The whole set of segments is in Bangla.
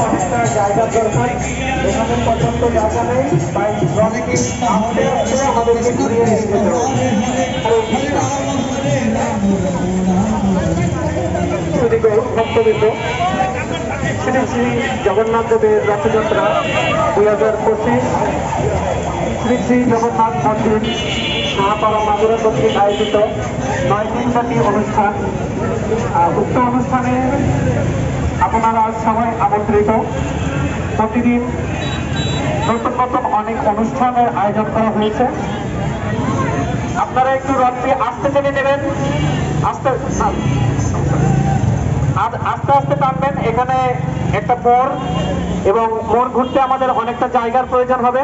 অনেকটা জায়গা দরকার এখানে পর্যন্ত জায়গা নেই তাই অনেকে আস্তে আস্তে আমাদেরকে ঘুরিয়ে নিয়ে যেতে হবে শ্রী শ্রী জগন্নাথ দেবের রথযাত্রা দুই হাজার পঁচিশ শ্রী শ্রী জগন্নাথ মন্দির মহাপাড়া মাগুরা কর্তৃক আয়োজিত নয় দিনব্যাপী অনুষ্ঠান উক্ত অনুষ্ঠানে সবাই আমন্ত্রিত। প্রতিদিন নতুন নতুন অনেক অনুষ্ঠানের আয়োজন করা হয়েছে। আপনারা একটু রথটি আস্তে টেনে নেবেন। আস্তে আস্তে আস্তে টানবেন। এখানে একটা মোড় এবং মোড় ঘুরতে আমাদের অনেকটা জায়গার প্রয়োজন হবে।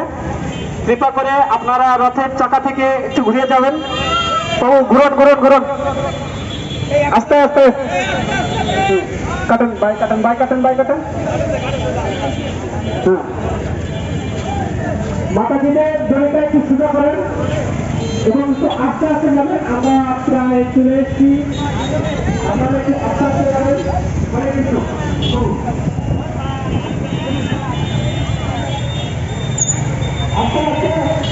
কৃপা করে আপনারা রথের চাকা থেকে একটু ঘুরিয়ে যাবেন। তবু ঘুরন ঘুরন ঘুরন। আস্তে আস্তে। কাটেন, বাই কাটেন বাই কাটেন বাই কাটেন। হ্যাঁ। জমিটা একটু সোজা করেন। এবং একটু আস্তে আস্তে যাবেন। আমরা প্রায় চলে এসেছি। আপনারা একটু আস্তে আস্তে যাবেন। কৃষ্ণ আস্তে আস্তে আস্তে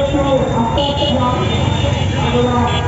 আস্তে আমরা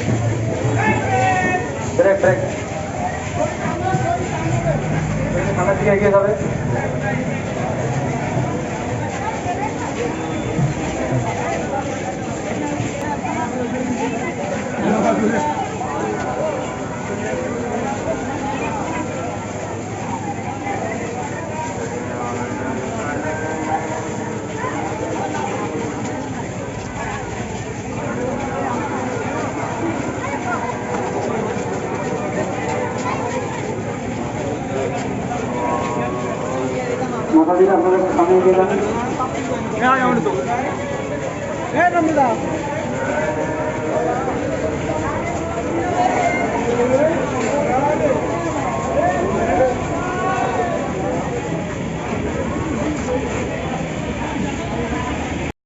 ठीक है क्या सब Thank you. আপনাদের আপনাদের সামনে গেলাম হ্যাঁ আমি তো হ্যাঁ